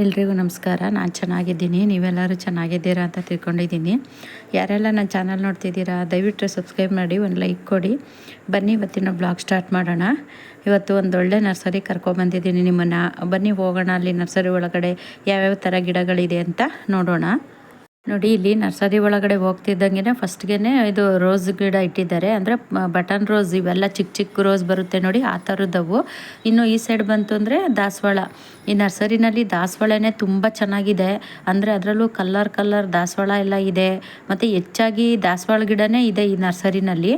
ಎಲ್ರಿಗೂ ನಮಸ್ಕಾರ. ನಾನು ಚೆನ್ನಾಗಿದ್ದೀನಿ. ನೀವೆಲ್ಲರೂ ಚೆನ್ನಾಗಿದ್ದೀರಾ ಅಂತ ತಿಳ್ಕೊಂಡಿದ್ದೀನಿ. ಯಾರೆಲ್ಲ ನನ್ನ ಚಾನಲ್ ನೋಡ್ತಿದ್ದೀರಾ, ದಯವಿಟ್ಟು ಸಬ್ಸ್ಕ್ರೈಬ್ ಮಾಡಿ, ಒಂದು ಲೈಕ್ ಕೊಡಿ. ಬನ್ನಿ, ಇವತ್ತಿನ ಬ್ಲಾಗ್ ಸ್ಟಾರ್ಟ್ ಮಾಡೋಣ. ಇವತ್ತು ಒಂದು ಒಳ್ಳೆ ನರ್ಸರಿ ಕರ್ಕೊಬಂದಿದ್ದೀನಿ ನಿಮ್ಮನ್ನು. ಬನ್ನಿ, ಹೋಗೋಣ. ಅಲ್ಲಿ ನರ್ಸರಿ ಒಳಗಡೆ ಯಾವ್ಯಾವ ಥರ ಗಿಡಗಳಿದೆ ಅಂತ ನೋಡೋಣ. ನೋಡಿ, ಇಲ್ಲಿ ನರ್ಸರಿ ಒಳಗಡೆ ಹೋಗ್ತಿದ್ದಂಗೆ ಫಸ್ಟ್ಗೆ ಇದು ರೋಸ್ ಗಿಡ ಇಟ್ಟಿದ್ದಾರೆ. ಅಂದರೆ ಬಟನ್ ರೋಸ್ ಇವೆಲ್ಲ ಚಿಕ್ಕ ಚಿಕ್ಕ ರೋಸ್ ಬರುತ್ತೆ ನೋಡಿ, ಆ ಥರದವು ಇನ್ನು ಈ ಸೈಡ್ ಬಂತು ಅಂದರೆ ದಾಸವಾಳ. ಈ ನರ್ಸರಿನಲ್ಲಿ ದಾಸವಾಳನೇ ತುಂಬ ಚೆನ್ನಾಗಿದೆ. ಅಂದರೆ, ಅದರಲ್ಲೂ ಕಲ್ಲರ್ ಕಲ್ಲರ್ ದಾಸವಾಳ ಎಲ್ಲ ಇದೆ. ಮತ್ತು ಹೆಚ್ಚಾಗಿ ದಾಸವಾಳ ಗಿಡನೇ ಇದೆ ಈ ನರ್ಸರಿನಲ್ಲಿ.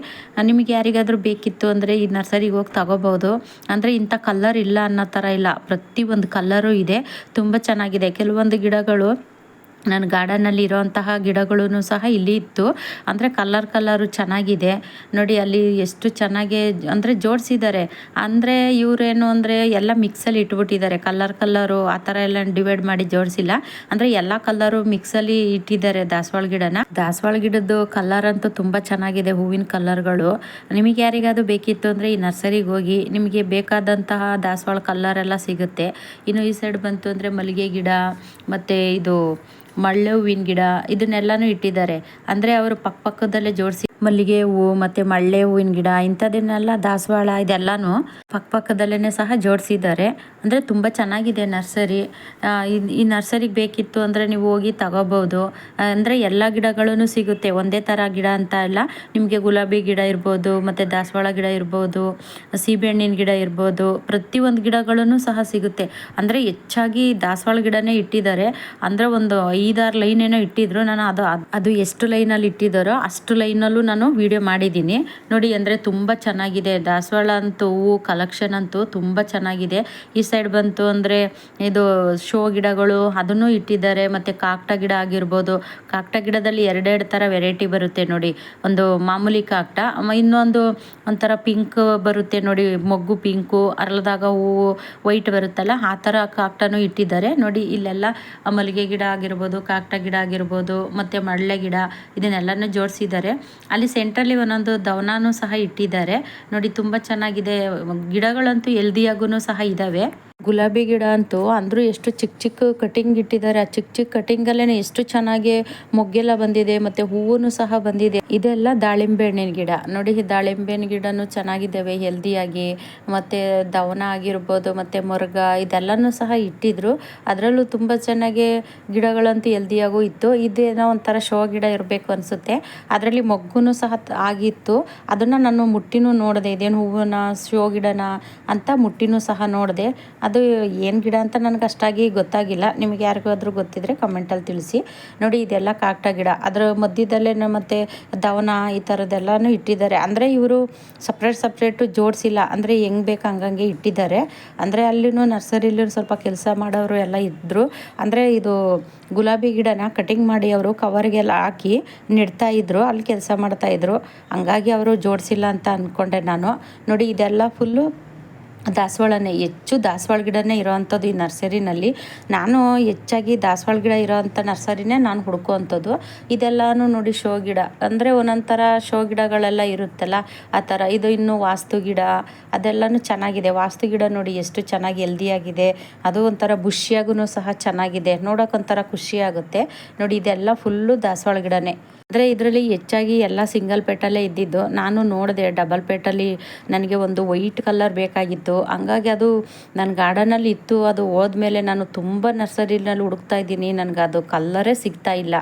ನಿಮಗೆ ಯಾರಿಗಾದರೂ ಬೇಕಿತ್ತು ಅಂದರೆ ಈ ನರ್ಸರಿಗೆ ಹೋಗಿ ತಗೋಬೋದು. ಅಂದರೆ, ಇಂಥ ಕಲ್ಲರ್ ಇಲ್ಲ ಅನ್ನೋ ಥರ ಇಲ್ಲ. ಪ್ರತಿಯೊಂದು ಕಲ್ಲರು ಇದೆ. ತುಂಬ ಚೆನ್ನಾಗಿದೆ. ಕೆಲವೊಂದು ಗಿಡಗಳು ನನ್ನ ಗಾರ್ಡನಲ್ಲಿ ಇರೋಂತಹ ಗಿಡಗಳೂ ಸಹ ಇಲ್ಲಿ ಇತ್ತು. ಅಂದರೆ ಕಲ್ಲರ್ ಕಲ್ಲರು ಚೆನ್ನಾಗಿದೆ. ನೋಡಿ ಅಲ್ಲಿ ಎಷ್ಟು ಚೆನ್ನಾಗಿ ಅಂದರೆ ಜೋಡಿಸಿದ್ದಾರೆ. ಅಂದರೆ ಇವರೇನು ಅಂದರೆ ಎಲ್ಲ ಮಿಕ್ಸಲ್ಲಿ ಇಟ್ಬಿಟ್ಟಿದ್ದಾರೆ. ಕಲ್ಲರ್ ಕಲ್ಲರು ಆ ಥರ ಎಲ್ಲ ಡಿವೈಡ್ ಮಾಡಿ ಜೋಡಿಸಿಲ್ಲ. ಅಂದರೆ ಎಲ್ಲ ಕಲ್ಲರು ಮಿಕ್ಸಲ್ಲಿ ಇಟ್ಟಿದ್ದಾರೆ ದಾಸವಾಳ ಗಿಡನ. ದಾಸವಾಳ ಗಿಡದ್ದು ಕಲ್ಲರ್ ಅಂತೂ ತುಂಬ ಚೆನ್ನಾಗಿದೆ, ಹೂವಿನ ಕಲ್ಲರ್ಗಳು ನಿಮಗೆ ಯಾರಿಗಾದ್ರು ಬೇಕಿತ್ತು ಅಂದರೆ ಈ ನರ್ಸರಿಗೆ ಹೋಗಿ. ನಿಮಗೆ ಬೇಕಾದಂತಹ ದಾಸವಾಳ ಕಲ್ಲರ್ ಎಲ್ಲ ಸಿಗುತ್ತೆ. ಇನ್ನು ಈ ಸೈಡ್ ಬಂತು ಅಂದರೆ ಮಲ್ಲಿಗೆ ಗಿಡ, ಮತ್ತು ಇದು ಮಳ್ಳೆ ಹೂವಿನ ಗಿಡ ಇದನ್ನೆಲ್ಲನೂ ಇಟ್ಟಿದ್ದಾರೆ. ಅಂದರೆ ಅವರು ಪಕ್ಕ ಪಕ್ಕದಲ್ಲೇ ಜೋಡಿಸಿ ಮಲ್ಲಿಗೆ ಹೂವು ಮತ್ತು ಮಳ್ಳೆ ಹೂವಿನ ಗಿಡ, ಇಂಥದ್ದನ್ನೆಲ್ಲ ದಾಸವಾಳ ಇದೆಲ್ಲನೂ ಪಕ್ಕಪಕ್ಕದಲ್ಲೇ ಸಹ ಜೋಡಿಸಿದ್ದಾರೆ. ಅಂದರೆ ತುಂಬ ಚೆನ್ನಾಗಿದೆ ನರ್ಸರಿ. ಈ ನರ್ಸರಿಗೆ ಬೇಕಿತ್ತು ಅಂದರೆ ನೀವು ಹೋಗಿ ತಗೋಬೋದು. ಅಂದರೆ ಎಲ್ಲ ಗಿಡಗಳೂ ಸಿಗುತ್ತೆ. ಒಂದೇ ಥರ ಗಿಡ ಅಂತ ಇಲ್ಲ ನಿಮಗೆ ಗುಲಾಬಿ ಗಿಡ ಇರ್ಬೋದು, ಮತ್ತು ದಾಸವಾಳ ಗಿಡ ಇರ್ಬೋದು, ಸೀಬೆಹಣ್ಣಿನ ಗಿಡ ಇರ್ಬೋದು, ಪ್ರತಿಯೊಂದು ಗಿಡಗಳೂ ಸಹ ಸಿಗುತ್ತೆ. ಅಂದರೆ ಹೆಚ್ಚಾಗಿ ದಾಸವಾಳ ಗಿಡನೇ ಇಟ್ಟಿದ್ದಾರೆ. ಅಂದರೆ ಒಂದು ಐದಾರು ಲೈನ್ ಏನೋ ಇಟ್ಟಿದ್ರು. ನಾನು ಅದು ಅದು ಎಷ್ಟು ಲೈನಲ್ಲಿ ಇಟ್ಟಿದ್ದಾರೋ ಅಷ್ಟು ಲೈನಲ್ಲೂ ನಾನು ವಿಡಿಯೋ ಮಾಡಿದ್ದೀನಿ. ನೋಡಿ, ಅಂದರೆ ತುಂಬ ಚೆನ್ನಾಗಿದೆ. ದಾಸವಾಳ ಅಂತೂ ಹೂವು ಕಲೆಕ್ಷನ್ ಅಂತೂ ತುಂಬ ಚೆನ್ನಾಗಿದೆ. ಈ ಸೈಡ್ ಬಂತು ಅಂದರೆ ಇದು ಶೋ ಗಿಡಗಳು ಅದನ್ನು ಇಟ್ಟಿದ್ದಾರೆ. ಮತ್ತು ಕಾಕ್ಟ ಗಿಡ ಆಗಿರ್ಬೋದು. ಕಾಕ್ಟ ಗಿಡದಲ್ಲಿ ಎರಡೆರಡು ಥರ ವೆರೈಟಿ ಬರುತ್ತೆ ನೋಡಿ. ಒಂದು ಮಾಮೂಲಿ ಕಾಕ್ಟ ಇನ್ನೊಂದು ಒಂಥರ ಪಿಂಕ್ ಬರುತ್ತೆ ನೋಡಿ. ಮೊಗ್ಗು ಪಿಂಕು ಅರಳದಾಗ ಹೂವು ವೈಟ್ ಬರುತ್ತಲ್ಲ, ಆ ಥರ ಕಾಕ್ಟನೂ ಇಟ್ಟಿದ್ದಾರೆ. ನೋಡಿ, ಇಲ್ಲೆಲ್ಲ ಮಲ್ಲಿಗೆ ಗಿಡ ಆಗಿರ್ಬೋದು, ಕಾಕ್ಟ ಗಿಡ ಆಗಿರ್ಬೋದು, ಮತ್ತು ಮಳ್ಳೆ ಗಿಡ, ಇದನ್ನೆಲ್ಲನೂ ಜೋಡಿಸಿದ್ದಾರೆ. ಸೆಂಟ್ರಲ್ಲಿ ಒಂದೊಂದು ದವನಾನು ಸಹ ಇಟ್ಟಿದ್ದಾರೆ. ನೋಡಿ ತುಂಬ ಚೆನ್ನಾಗಿದೆ. ಗಿಡಗಳಂತೂ ಎಲ್ದಿಯಾಗೂ ಸಹ ಇದ್ದಾವೆ ಗುಲಾಬಿ ಗಿಡ ಅಂತೂ ಅಂದರೂ ಎಷ್ಟು ಚಿಕ್ಕ ಚಿಕ್ಕ ಕಟಿಂಗ್ ಇಟ್ಟಿದ್ದಾರೆ. ಆ ಚಿಕ್ಕ ಚಿಕ್ಕ ಕಟಿಂಗಲ್ಲೇ ಎಷ್ಟು ಚೆನ್ನಾಗಿ ಮೊಗ್ಗೆಲ್ಲ ಬಂದಿದೆ ಮತ್ತು ಹೂವು ಸಹ ಬಂದಿದೆ. ಇದೆಲ್ಲ ದಾಳಿಂಬೆ ಹಣ್ಣಿನ ಗಿಡ. ನೋಡಿ ದಾಳಿಂಬೆ ಹಣ್ಣಿನ ಗಿಡನೂ ಚೆನ್ನಾಗಿದ್ದಾವೆ ಹೆಲ್ದಿಯಾಗಿ ಮತ್ತು ದವನ ಆಗಿರ್ಬೋದು, ಮತ್ತು ಮೊರ್ಗ ಇದೆಲ್ಲನೂ ಸಹ ಇಟ್ಟಿದ್ರು. ಅದರಲ್ಲೂ ತುಂಬ ಚೆನ್ನಾಗಿ ಗಿಡಗಳಂತೂ ಹೆಲ್ದಿಯಾಗೂ ಇತ್ತು. ಇದೇನೋ ಒಂಥರ ಶೋ ಗಿಡ ಇರಬೇಕು ಅನಿಸುತ್ತೆ. ಅದರಲ್ಲಿ ಮೊಗ್ಗು ಸಹ ಆಗಿತ್ತು. ಅದನ್ನು ನಾನು ಮುಟ್ಟಿನೂ ನೋಡಿದೆ, ಇದೇನು ಹೂವನ, ಶೋ ಗಿಡನ ಅಂತ ಮುಟ್ಟಿನೂ ಸಹ ನೋಡಿದೆ. ಅದು ಏನು ಗಿಡ ಅಂತ ನನಗೆ ಅಷ್ಟಾಗಿ ಗೊತ್ತಾಗಿಲ್ಲ. ನಿಮಗೆ ಯಾರಿಗಾದ್ರೂ ಗೊತ್ತಿದ್ರೆ ಕಮೆಂಟಲ್ಲಿ ತಿಳಿಸಿ. ನೋಡಿ, ಇದೆಲ್ಲ ಕಾಕ್ಟ ಗಿಡ. ಅದರ ಮಧ್ಯದಲ್ಲೇ ಮತ್ತು ದವನ ಈ ಥರದ್ದೆಲ್ಲನೂ ಇಟ್ಟಿದ್ದಾರೆ. ಅಂದರೆ ಇವರು ಸಪ್ರೇಟ್ ಸಪ್ರೇಟು ಜೋಡಿಸಿಲ್ಲ. ಅಂದರೆ ಹೆಂಗೆ ಬೇಕು ಹಂಗಂಗೆ ಇಟ್ಟಿದ್ದಾರೆ. ಅಂದರೆ ಅಲ್ಲಿನೂ ನರ್ಸರಿಲಿ ಸ್ವಲ್ಪ ಕೆಲಸ ಮಾಡೋರು ಎಲ್ಲ ಇದ್ದರು ಅಂದರೆ ಇದು ಗುಲಾಬಿ ಗಿಡನ ಕಟಿಂಗ್ ಮಾಡಿ ಅವರು ಕವರ್ಗೆಲ್ಲ ಹಾಕಿ ನೆಡ್ತಾ ಇದ್ರು. ಅಲ್ಲಿ ಕೆಲಸ ಮಾಡ್ತಾಯಿದ್ರು ಹಂಗಾಗಿ ಅವರು ಜೋಡಿಸಿಲ್ಲ ಅಂತ ಅಂದ್ಕೊಂಡೆ ನಾನು. ನೋಡಿ, ಇದೆಲ್ಲ ಫುಲ್ಲು ದಾಸವಾಳನೇ, ಹೆಚ್ಚು ದಾಸವಾಳ ಗಿಡನೇ ಇರೋವಂಥದ್ದು ಈ ನರ್ಸರಿನಲ್ಲಿ. ನಾನು ಹೆಚ್ಚಾಗಿ ದಾಸವಾಳ ಗಿಡ ಇರೋವಂಥ ನರ್ಸರಿನೇ ನಾನು ಹುಡ್ಕೋವಂಥದ್ದು. ಇದೆಲ್ಲನೂ ನೋಡಿ ಶೋ ಗಿಡ. ಅಂದರೆ ಒಂದೊಂಥರ ಶೋ ಗಿಡಗಳೆಲ್ಲ ಇರುತ್ತಲ್ಲ, ಆ ಥರ. ಇದು ಇನ್ನು ವಾಸ್ತು ಗಿಡ, ಅದೆಲ್ಲನೂ ಚೆನ್ನಾಗಿದೆ. ವಾಸ್ತು ಗಿಡ ನೋಡಿ ಎಷ್ಟು ಚೆನ್ನಾಗಿ ಹೆಲ್ದಿಯಾಗಿದೆ ಅದು ಒಂಥರ ಬುಷಿಯಾಗೂ ಸಹ ಚೆನ್ನಾಗಿದೆ. ನೋಡೋಕ್ಕೊಂಥರ ಖುಷಿಯಾಗುತ್ತೆ ನೋಡಿ, ಇದೆಲ್ಲ ಫುಲ್ಲು ದಾಸವಾಳ ಗಿಡನೇ. ಅಂದರೆ ಇದರಲ್ಲಿ ಹೆಚ್ಚಾಗಿ ಎಲ್ಲ ಸಿಂಗಲ್ ಪೇಟಲ್ಲೇ ಇದ್ದಿದ್ದು. ನಾನು ನೋಡಿದೆ ಡಬಲ್ ಪೇಟಲ್ಲಿ ನನಗೆ ಒಂದು ವೈಟ್ ಕಲರ್ ಬೇಕಾಗಿತ್ತು. ಹಂಗಾಗಿ ಅದು ನನ್ನ ಗಾರ್ಡನಲ್ಲಿ ಇತ್ತು, ಅದು ಹೋದ್ಮೇಲೆ ನಾನು ತುಂಬ ನರ್ಸರಿನಲ್ಲಿ ಹುಡುಕ್ತಾ ಇದ್ದೀನಿ. ನನಗೆ ಅದು ಕಲ್ಲರೇ ಸಿಗ್ತಾ ಇಲ್ಲ.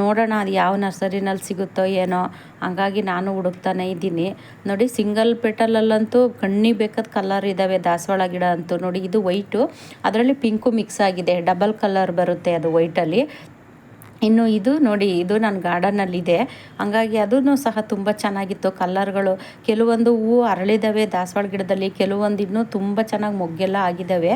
ನೋಡೋಣ ಅದು ಯಾವ ನರ್ಸರಿನಲ್ಲಿ ಸಿಗುತ್ತೋ ಏನೋ. ಹಂಗಾಗಿ ನಾನು ಹುಡುಕ್ತಾನೆ ಇದ್ದೀನಿ. ನೋಡಿ ಸಿಂಗಲ್ ಪೆಟಲಲ್ಲಂತೂ ಕಣ್ಣಿ ಬೇಕಾದ ಕಲರ್ ಇದ್ದಾವೆ ದಾಸವಾಳ ಗಿಡ ಅಂತೂ. ನೋಡಿ, ಇದು ವೈಟು ಅದರಲ್ಲಿ ಪಿಂಕು ಮಿಕ್ಸ್ ಆಗಿದೆ. ಡಬಲ್ ಕಲರ್ ಬರುತ್ತೆ ಅದು ವೈಟಲ್ಲಿ ಇನ್ನು ಇದು ನೋಡಿ, ಇದು ನನ್ನ ಗಾರ್ಡನ್ನಲ್ಲಿದೆ. ಹಂಗಾಗಿ ಅದೂ ಸಹ ತುಂಬ ಚೆನ್ನಾಗಿತ್ತು. ಕಲ್ಲರ್ಗಳು ಕೆಲವೊಂದು ಹೂವು ಅರಳಿದಾವೆ, ದಾಸವಾಳ ಗಿಡದಲ್ಲಿ, ಕೆಲವೊಂದು ಇನ್ನೂ ತುಂಬ ಚೆನ್ನಾಗಿ ಮೊಗ್ಗೆಲ್ಲ ಆಗಿದ್ದಾವೆ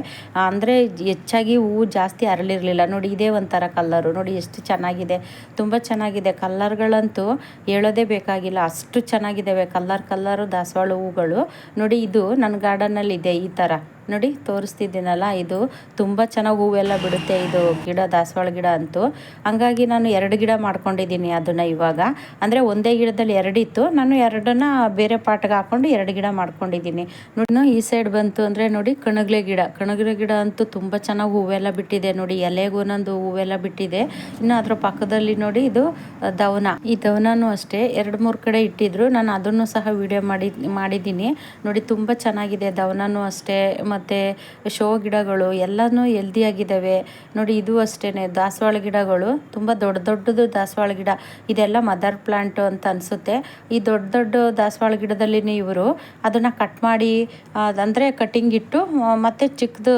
ಅಂದರೆ ಹೆಚ್ಚಾಗಿ ಹೂವು ಜಾಸ್ತಿ ಅರಳಿರಲಿಲ್ಲ. ನೋಡಿ, ಇದೇ ಒಂಥರ ಕಲ್ಲರು ನೋಡಿ, ಎಷ್ಟು ಚೆನ್ನಾಗಿದೆ. ತುಂಬ ಚೆನ್ನಾಗಿದೆ. ಕಲ್ಲರ್ಗಳಂತೂ ಹೇಳೋದೇ ಬೇಕಾಗಿಲ್ಲ. ಅಷ್ಟು ಚೆನ್ನಾಗಿದ್ದಾವೆ ಕಲ್ಲರ್ ಕಲ್ಲರು ದಾಸವಾಳ ಹೂಗಳು ನೋಡಿ, ಇದು ನನ್ನ ಗಾರ್ಡನ್ನಲ್ಲಿದೆ ಈ ಥರ. ನೋಡಿ, ತೋರಿಸ್ತಿದ್ದೀನಲ್ಲ ಇದು. ತುಂಬ ಚೆನ್ನಾಗಿ ಹೂವೆಲ್ಲ ಬಿಡುತ್ತೆ ಇದು ಗಿಡ, ದಾಸವಾಳ ಗಿಡ ಅಂತೂ. ಹಂಗಾಗಿ ನಾನು ಎರಡು ಗಿಡ ಮಾಡ್ಕೊಂಡಿದ್ದೀನಿ ಅದನ್ನು ಇವಾಗ. ಅಂದರೆ ಒಂದೇ ಗಿಡದಲ್ಲಿ ಎರಡಿತ್ತು ನಾನು ಎರಡನ್ನ ಬೇರೆ ಪಾಟ್ಗೆ ಹಾಕ್ಕೊಂಡು ಎರಡು ಗಿಡ ಮಾಡ್ಕೊಂಡಿದ್ದೀನಿ. ನೋಡಿ ಈ ಸೈಡ್ ಬಂತು ಅಂದರೆ ನೋಡಿ, ಕಣಗ್ಲೆ ಗಿಡ. ಕಣಗ್ಲೆ ಗಿಡ ಅಂತೂ ತುಂಬ ಚೆನ್ನಾಗಿ ಹೂವೆಲ್ಲ ಬಿಟ್ಟಿದೆ ನೋಡಿ. ಎಲೆಗೂ ಒಂದೊಂದು ಹೂವೆಲ್ಲ ಬಿಟ್ಟಿದೆ. ಇನ್ನು ಅದರ ಪಕ್ಕದಲ್ಲಿ ನೋಡಿ ಇದು ದವನ. ಈ ದವನೂ ಅಷ್ಟೇ. ಎರಡು ಮೂರು ಕಡೆ ಇಟ್ಟಿದ್ರು. ನಾನು ಅದನ್ನು ಸಹ ವಿಡಿಯೋ ಮಾಡಿ, ಮಾಡಿದ್ದೀನಿ. ನೋಡಿ, ತುಂಬ ಚೆನ್ನಾಗಿದೆ ದವನೂ ಅಷ್ಟೇ. ಮತ್ತು ಶೋ ಗಿಡಗಳು ಎಲ್ಲನೂ ಹೆಲ್ದಿಯಾಗಿದ್ದಾವೆ ನೋಡಿ ಇದು ಅಷ್ಟೇ ದಾಸವಾಳ ಗಿಡಗಳು, ತುಂಬ ದೊಡ್ಡ ದೊಡ್ಡದು ದಾಸವಾಳ ಗಿಡ. ಇದೆಲ್ಲ ಮದರ್ ಪ್ಲಾಂಟ್ ಅಂತ ಅನಿಸುತ್ತೆ. ಈ ದೊಡ್ಡ ದೊಡ್ಡ ದಾಸವಾಳ ಗಿಡದಲ್ಲಿ ಇವರು ಅದನ್ನು ಕಟ್ ಮಾಡಿ ಅಂದರೆ ಕಟ್ಟಿಂಗ್ ಇಟ್ಟು ಮತ್ತು ಚಿಕ್ಕದು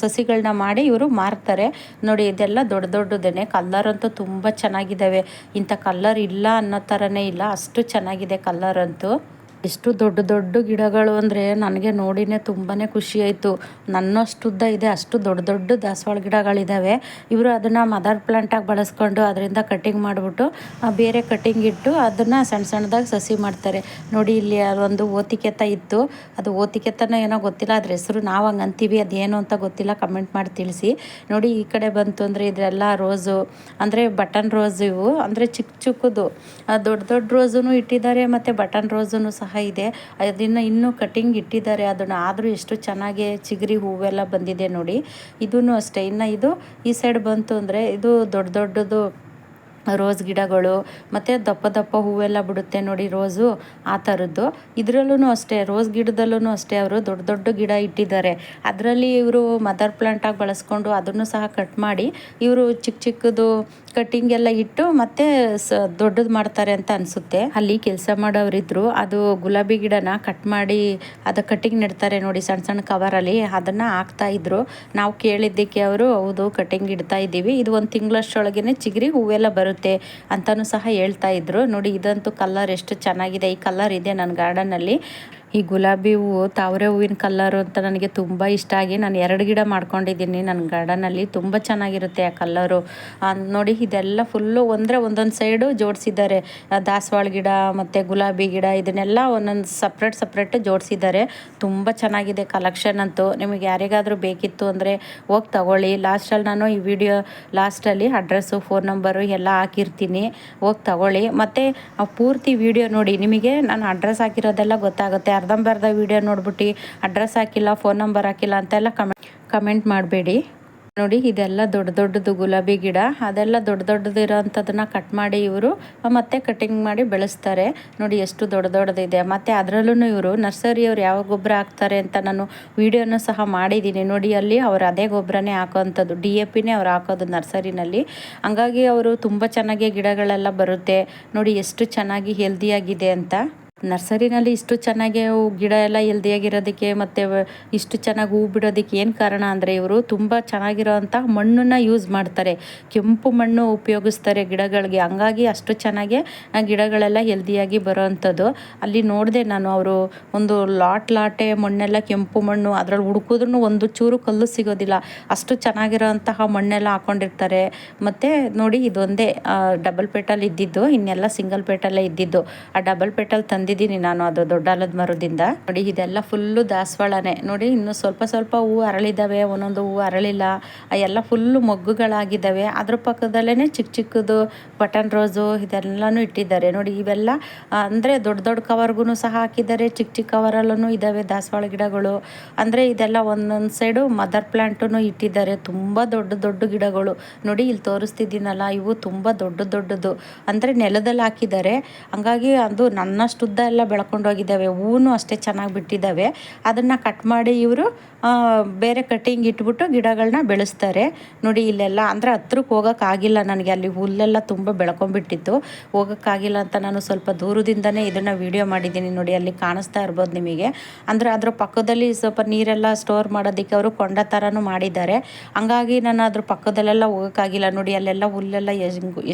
ಸಸಿಗಳನ್ನ ಮಾಡಿ ಇವರು ಮಾರ್ತಾರೆ. ನೋಡಿ ಇದೆಲ್ಲ ದೊಡ್ಡ ದೊಡ್ಡದೇನೆ ಕಲ್ಲರ್ ಅಂತೂ ತುಂಬ ಚೆನ್ನಾಗಿದ್ದಾವೆ. ಇಂಥ ಕಲ್ಲರ್ ಇಲ್ಲ ಅನ್ನೋ ಥರನೇ ಇಲ್ಲ, ಅಷ್ಟು ಚೆನ್ನಾಗಿದೆ ಕಲ್ಲರ್ ಅಂತೂ. ಎಷ್ಟು ದೊಡ್ಡ ದೊಡ್ಡ ಗಿಡಗಳು ಅಂದರೆ ನನಗೆ ನೋಡಿನೇ ತುಂಬಾ ಖುಷಿ ಆಯಿತು. ನನ್ನಷ್ಟುದ್ದ ಇದೆ, ಅಷ್ಟು ದೊಡ್ಡ ದೊಡ್ಡ ದಾಸವಾಳ ಗಿಡಗಳಿದ್ದಾವೆ ಇವರು ಅದನ್ನು ಮದರ್ ಪ್ಲಾಂಟಾಗಿ ಬಳಸ್ಕೊಂಡು ಅದರಿಂದ ಕಟ್ಟಿಂಗ್ ಮಾಡಿಬಿಟ್ಟು ಬೇರೆ ಕಟ್ಟಿಂಗ್ ಇಟ್ಟು ಅದನ್ನು ಸಣ್ಣ ಸಣ್ಣದಾಗಿ ಸಸಿ ಮಾಡ್ತಾರೆ. ನೋಡಿ ಇಲ್ಲಿ ಒಂದು ಓತಿಕೆತ್ತ ಇತ್ತು. ಅದು ಓತಿಕೆತನ ಏನೋ ಗೊತ್ತಿಲ್ಲ, ಅದ್ರ ಹೆಸರು ನಾವು ಹಂಗೆ ಅಂತೀವಿ, ಅದೇನು ಅಂತ ಗೊತ್ತಿಲ್ಲ ಕಮೆಂಟ್ ಮಾಡಿ ತಿಳಿಸಿ. ನೋಡಿ ಈ ಕಡೆ ಬಂತು ಅಂದರೆ ಇದೆಲ್ಲ ರೋಸು, ಅಂದರೆ ಬಟನ್ ರೋಸ್ ಇವು. ಅಂದರೆ ಚಿಕ್ಕ ಚಿಕ್ಕದು. ದೊಡ್ಡ ದೊಡ್ಡ ರೋಸೂ ಇಟ್ಟಿದ್ದಾರೆ, ಮತ್ತು ಬಟನ್ ರೋಸೂ ಸಹ ಸಹ ಇದೆ. ಅದನ್ನು ಇನ್ನೂ ಕಟಿಂಗ್ ಇಟ್ಟಿದ್ದಾರೆ. ಅದನ್ನು ಆದರೂ ಎಷ್ಟು ಚೆನ್ನಾಗಿ ಚಿಗರಿ ಹೂವೆಲ್ಲ ಬಂದಿದೆ ನೋಡಿ. ಇದೂ ಅಷ್ಟೇ. ಇನ್ನು ಇದು ಈ ಸೈಡ್ ಬಂತು ಅಂದರೆ ಇದು ದೊಡ್ಡ ದೊಡ್ಡದು ರೋಸ್ ಗಿಡಗಳು, ಮತ್ತು ದಪ್ಪ ದಪ್ಪ ಹೂವೆಲ್ಲ ಬಿಡುತ್ತೆ ನೋಡಿ ರೋಸು ಆ ಥರದ್ದು ಇದರಲ್ಲೂ ಅಷ್ಟೇ ರೋಸ್ ಗಿಡದಲ್ಲೂ ಅಷ್ಟೇ ಅವರು ದೊಡ್ಡ ದೊಡ್ಡ ಗಿಡ ಇಟ್ಟಿದ್ದಾರೆ. ಅದರಲ್ಲಿ ಇವರು ಮದರ್ ಪ್ಲಾಂಟಾಗಿ ಬಳಸ್ಕೊಂಡು ಅದನ್ನು ಸಹ ಕಟ್ ಮಾಡಿ ಇವರು ಚಿಕ್ಕ ಚಿಕ್ಕದು ಕಟ್ಟಿಂಗ್ ಎಲ್ಲ ಇಟ್ಟು ಮತ್ತೆ ದೊಡ್ಡದು ಮಾಡ್ತಾರೆ ಅಂತ ಅನಿಸುತ್ತೆ. ಅಲ್ಲಿ ಕೆಲಸ ಮಾಡೋರಿದ್ರು ಅದು ಗುಲಾಬಿ ಗಿಡನ ಕಟ್ ಮಾಡಿ ಅದು ಕಟ್ಟಿಂಗ್ ನೆಡ್ತಾರೆ ನೋಡಿ ಸಣ್ಣ ಸಣ್ಣ ಕವರಲ್ಲಿ ಅದನ್ನು ಹಾಕ್ತಾ ಇದ್ರು. ನಾವು ಕೇಳಿದ್ದಕ್ಕೆ ಅವರು, ಹೌದು ಕಟ್ಟಿಂಗ್ ಇಡ್ತಾ ಇದ್ದೀವಿ. ಇದು ಒಂದು ತಿಂಗಳಷ್ಟೊಳಗೇನೆ ಚಿಗರಿ ಹೂವೆಲ್ಲ ಬರುತ್ತೆ ಅಂತಲೂ ಸಹ ಹೇಳ್ತಾ ಇದ್ರು. ನೋಡಿ, ಇದಂತೂ ಕಲರ್ ಎಷ್ಟು ಚೆನ್ನಾಗಿದೆ. ಈ ಕಲರ್ ಇದೆ ನನ್ನ ಗಾರ್ಡನಲ್ಲಿ ಈ ಗುಲಾಬಿ ಹೂವು ತಾವರೆ ಹೂವಿನ ಕಲ್ಲರು ಅಂತ ನನಗೆ ತುಂಬ ಇಷ್ಟ ಆಗಿ ನಾನು ಎರಡು ಗಿಡ ಮಾಡ್ಕೊಂಡಿದ್ದೀನಿ. ನನ್ನ ಗಾರ್ಡನಲ್ಲಿ ತುಂಬ ಚೆನ್ನಾಗಿರುತ್ತೆ ಆ ಕಲ್ಲರು ನೋಡಿ ಇದೆಲ್ಲ ಫುಲ್ಲು ಒಂದರೆ ಒಂದೊಂದು ಸೈಡು ಜೋಡಿಸಿದ್ದಾರೆ. ದಾಸವಾಳ ಗಿಡ ಮತ್ತು ಗುಲಾಬಿ ಗಿಡ ಇದನ್ನೆಲ್ಲ ಒಂದೊಂದು ಸಪ್ರೇಟ್ ಸಪ್ರೇಟ್ ಜೋಡಿಸಿದ್ದಾರೆ. ತುಂಬ ಚೆನ್ನಾಗಿದೆ ಕಲೆಕ್ಷನ್ ಅಂತೂ. ನಿಮಗೆ ಯಾರಿಗಾದರೂ ಬೇಕಿತ್ತು ಅಂದರೆ ಹೋಗಿ ತಗೊಳ್ಳಿ. ಲಾಸ್ಟಲ್ಲಿ ನಾನು ಈ ವಿಡಿಯೋ ಲಾಸ್ಟಲ್ಲಿ ಅಡ್ರೆಸ್ಸು ಫೋನ್ ನಂಬರು ಎಲ್ಲ ಹಾಕಿರ್ತೀನಿ. ಹೋಗಿ ತಗೊಳ್ಳಿ. ಮತ್ತು ಪೂರ್ತಿ ವಿಡಿಯೋ ನೋಡಿ, ನಿಮಗೆ ನಾನು ಅಡ್ರೆಸ್ ಹಾಕಿರೋದೆಲ್ಲ ಗೊತ್ತಾಗುತ್ತೆ. ಅರ್ಧಂಬರ್ಧ ವೀಡಿಯೋ ನೋಡ್ಬಿಟ್ಟು ಅಡ್ರೆಸ್ ಹಾಕಿಲ್ಲ ಫೋನ್ ನಂಬರ್ ಹಾಕಿಲ್ಲ ಅಂತೆಲ್ಲ ಕಮೆಂಟ್ ಕಮೆಂಟ್ ಮಾಡಬೇಡಿ. ನೋಡಿ, ಇದೆಲ್ಲ ದೊಡ್ಡ ದೊಡ್ಡದು ಗುಲಾಬಿ ಗಿಡ. ಅದೆಲ್ಲ ದೊಡ್ಡ ದೊಡ್ಡದು ಇರೋಂಥದ್ದನ್ನ ಕಟ್ ಮಾಡಿ ಇವರು ಮತ್ತೆ ಕಟಿಂಗ್ ಮಾಡಿ ಬೆಳೆಸ್ತಾರೆ. ನೋಡಿ, ಎಷ್ಟು ದೊಡ್ಡ ದೊಡ್ಡದಿದೆ. ಮತ್ತು ಅದರಲ್ಲೂ ಇವರು, ನರ್ಸರಿಯವ್ರು ಯಾವ ಗೊಬ್ಬರ ಹಾಕ್ತಾರೆ ಅಂತ ನಾನು ವೀಡಿಯೋನೂ ಸಹ ಮಾಡಿದ್ದೀನಿ. ನೋಡಿ, ಅಲ್ಲಿ ಅವರು ಅದೇ ಗೊಬ್ಬರನೇ ಹಾಕೋವಂಥದ್ದು. ಡಿ ಎ ಪಿನೇ ಅವ್ರು ಹಾಕೋದು ನರ್ಸರಿನಲ್ಲಿ. ಹಂಗಾಗಿ ಅವರು ತುಂಬ ಚೆನ್ನಾಗಿ ಗಿಡಗಳೆಲ್ಲ ಬರುತ್ತೆ. ನೋಡಿ, ಎಷ್ಟು ಚೆನ್ನಾಗಿ ಹೆಲ್ದಿಯಾಗಿದೆ ಅಂತ. ನರ್ಸರಿನಲ್ಲಿ ಇಷ್ಟು ಚೆನ್ನಾಗಿ ಗಿಡ ಎಲ್ಲ ಹೆಲ್ದಿಯಾಗಿರೋದಕ್ಕೆ ಮತ್ತು ಇಷ್ಟು ಚೆನ್ನಾಗಿ ಹೂ ಬಿಡೋದಕ್ಕೆ ಏನು ಕಾರಣ ಅಂದರೆ ಇವರು ತುಂಬ ಚೆನ್ನಾಗಿರೋವಂಥ ಮಣ್ಣನ್ನು ಯೂಸ್ ಮಾಡ್ತಾರೆ. ಕೆಂಪು ಮಣ್ಣು ಉಪಯೋಗಿಸ್ತಾರೆ ಗಿಡಗಳಿಗೆ. ಹಂಗಾಗಿ ಅಷ್ಟು ಚೆನ್ನಾಗಿ ಗಿಡಗಳೆಲ್ಲ ಹೆಲ್ದಿಯಾಗಿ ಬರೋವಂಥದ್ದು ಅಲ್ಲಿ ನೋಡಿದೆ ನಾನು ಅವರು ಒಂದು ಲಾಟ್ ಲಾಟೆ ಮಣ್ಣೆಲ್ಲ ಕೆಂಪು ಮಣ್ಣು ಅದರಲ್ಲಿ ಹುಡುಕಿದ್ರೂ ಒಂದು ಚೂರು ಕಲ್ಲು ಸಿಗೋದಿಲ್ಲ. ಅಷ್ಟು ಚೆನ್ನಾಗಿರೋವಂತಹ ಮಣ್ಣೆಲ್ಲ ಹಾಕೊಂಡಿರ್ತಾರೆ. ಮತ್ತು ನೋಡಿ ಇದೊಂದೇ ಡಬಲ್ ಪೇಟಲ್ಲಿ ಇದ್ದಿದ್ದು, ಇನ್ನೆಲ್ಲ ಸಿಂಗಲ್ ಪೇಟಲ್ಲೇ ಇದ್ದಿದ್ದು. ಆ ಡಬಲ್ ಪೇಟಲ್ ತಂದು ತಂದಿದ್ದೀನಿ ನಾನು ಅದು ದೊಡ್ಡ ಅಲದ ಮರದಿಂದ. ನೋಡಿ, ಇದೆಲ್ಲ ಫುಲ್ಲು ದಾಸವಾಳನೇ. ನೋಡಿ, ಇನ್ನು ಸ್ವಲ್ಪ ಸ್ವಲ್ಪ ಹೂವು ಅರಳಿದ್ದಾವೆ ಒಂದೊಂದು ಹೂವು ಅರಳಿಲ್ಲ. ಎಲ್ಲ ಫುಲ್ಲು ಮೊಗ್ಗುಗಳಾಗಿದ್ದಾವೆ ಅದ್ರ ಪಕ್ಕದಲ್ಲೇ ಚಿಕ್ಕ ಚಿಕ್ಕದು ಬಟನ್ ರೋಸು ಇದೆಲ್ಲನೂ ಇಟ್ಟಿದ್ದಾರೆ. ನೋಡಿ, ಇವೆಲ್ಲ ಅಂದರೆ ದೊಡ್ಡ ದೊಡ್ಡ ಕವರ್ಗೂ ಸಹ ಹಾಕಿದ್ದಾರೆ. ಚಿಕ್ಕ ಚಿಕ್ಕ ಕವರಲ್ಲೂ ಇದ್ದಾವೆ ದಾಸವಾಳ ಗಿಡಗಳು. ಅಂದರೆ ಇದೆಲ್ಲ ಒಂದೊಂದು ಸೈಡು ಮದರ್ ಪ್ಲ್ಯಾಂಟೂ ಇಟ್ಟಿದ್ದಾರೆ. ತುಂಬ ದೊಡ್ಡ ದೊಡ್ಡ ಗಿಡಗಳು. ನೋಡಿ, ಇಲ್ಲಿ ತೋರಿಸ್ತಿದ್ದೀನಲ್ಲ, ಇವು ತುಂಬ ದೊಡ್ಡ ದೊಡ್ಡದು. ಅಂದರೆ ನೆಲದಲ್ಲಿ ಹಾಕಿದ್ದಾರೆ. ಹಂಗಾಗಿ ಅದು ನನ್ನಷ್ಟು ಉದ್ದ ಎಲ್ಲ ಬೆಳ್ಕೊಂಡೋಗಿದ್ದಾವೆ ಹೂವು ಅಷ್ಟೇ ಚೆನ್ನಾಗಿ ಬಿಟ್ಟಿದ್ದಾವೆ. ಅದನ್ನು ಕಟ್ ಮಾಡಿ ಇವರು ಬೇರೆ ಕಟ್ಟಿಂಗ್ ಇಟ್ಬಿಟ್ಟು ಗಿಡಗಳನ್ನ ಬೆಳೆಸ್ತಾರೆ. ನೋಡಿ ಇಲ್ಲೆಲ್ಲ ಅಂದರೆ ಹತ್ರಕ್ಕೆ ಹೋಗೋಕ್ಕಾಗಿಲ್ಲ ನನಗೆ, ಅಲ್ಲಿ ಹುಲ್ಲೆಲ್ಲ ತುಂಬ ಬೆಳ್ಕೊಂಡ್ಬಿಟ್ಟಿತ್ತು. ಹೋಗೋಕ್ಕಾಗಿಲ್ಲ ಅಂತ ನಾನು ಸ್ವಲ್ಪ ದೂರದಿಂದನೇ ಇದನ್ನು ವೀಡಿಯೋ ಮಾಡಿದ್ದೀನಿ ನೋಡಿ, ಅಲ್ಲಿ ಕಾಣಿಸ್ತಾ ಇರ್ಬೋದು ನಿಮಗೆ. ಅಂದರೆ ಅದರ ಪಕ್ಕದಲ್ಲಿ ಸ್ವಲ್ಪ ನೀರೆಲ್ಲ ಸ್ಟೋರ್ ಮಾಡೋದಕ್ಕೆ ಅವರು ಕೊಂಡ ಥರನೂ ಮಾಡಿದ್ದಾರೆ. ಹಂಗಾಗಿ ನಾನು ಅದ್ರ ಪಕ್ಕದಲ್ಲೆಲ್ಲ ಹೋಗೋಕ್ಕಾಗಿಲ್ಲ ನೋಡಿ, ಅಲ್ಲೆಲ್ಲ ಹುಲ್ಲೆಲ್ಲ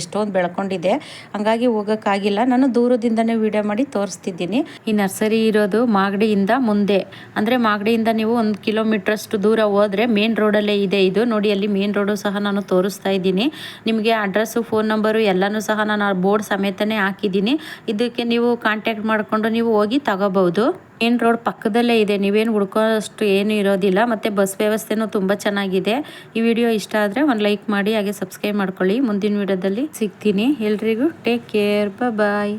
ಎಷ್ಟೊಂದು ಬೆಳ್ಕೊಂಡಿದೆ. ಹಂಗಾಗಿ ಹೋಗೋಕ್ಕಾಗಿಲ್ಲ ನಾನು ದೂರದಿಂದನೇ ವೀಡಿಯೋ ಮಾಡಿ ತೋರಿಸ್ ತೋರಿಸ್ತಿದ್ದೀನಿ. ಈ ನರ್ಸರಿ ಇರೋದು ಮಾಗಡಿಯಿಂದ ಮುಂದೆ. ಅಂದರೆ ಮಾಗಡಿಯಿಂದ ನೀವು ಒಂದು ಕಿಲೋಮೀಟರ್ ಅಷ್ಟು ದೂರ ಹೋದ್ರೆ ಮೇನ್ ರೋಡಲ್ಲೇ ಇದೆ ಇದು. ನೋಡಿ, ಅಲ್ಲಿ ಮೇನ್ ರೋಡು ಸಹ ನಾನು ತೋರಿಸ್ತಾ ಇದ್ದೀನಿ. ನಿಮಗೆ ಅಡ್ರೆಸ್ಸು ಫೋನ್ ನಂಬರು ಎಲ್ಲನೂ ಸಹ ನಾನು ಬೋರ್ಡ್ ಸಮೇತನೇ ಹಾಕಿದ್ದೀನಿ. ಇದಕ್ಕೆ ನೀವು ಕಾಂಟ್ಯಾಕ್ಟ್ ಮಾಡಿಕೊಂಡು ನೀವು ಹೋಗಿ ತಗೋಬಹುದು. ಮೇನ್ ರೋಡ್ ಪಕ್ಕದಲ್ಲೇ ಇದೆ. ನೀವೇನು ಹುಡ್ಕೋಷ್ಟು ಏನು ಇರೋದಿಲ್ಲ. ಮತ್ತು ಬಸ್ ವ್ಯವಸ್ಥೆನೂ ತುಂಬ ಚೆನ್ನಾಗಿದೆ. ಈ ವಿಡಿಯೋ ಇಷ್ಟ ಆದರೆ ಒಂದು ಲೈಕ್ ಮಾಡಿ, ಹಾಗೆ ಸಬ್ಸ್ಕ್ರೈಬ್ ಮಾಡ್ಕೊಳ್ಳಿ. ಮುಂದಿನ ವಿಡಿಯೋದಲ್ಲಿ ಸಿಗ್ತೀನಿ. ಎಲ್ರಿಗೂ ಟೇಕ್ ಕೇರ್ ಬಾಯ್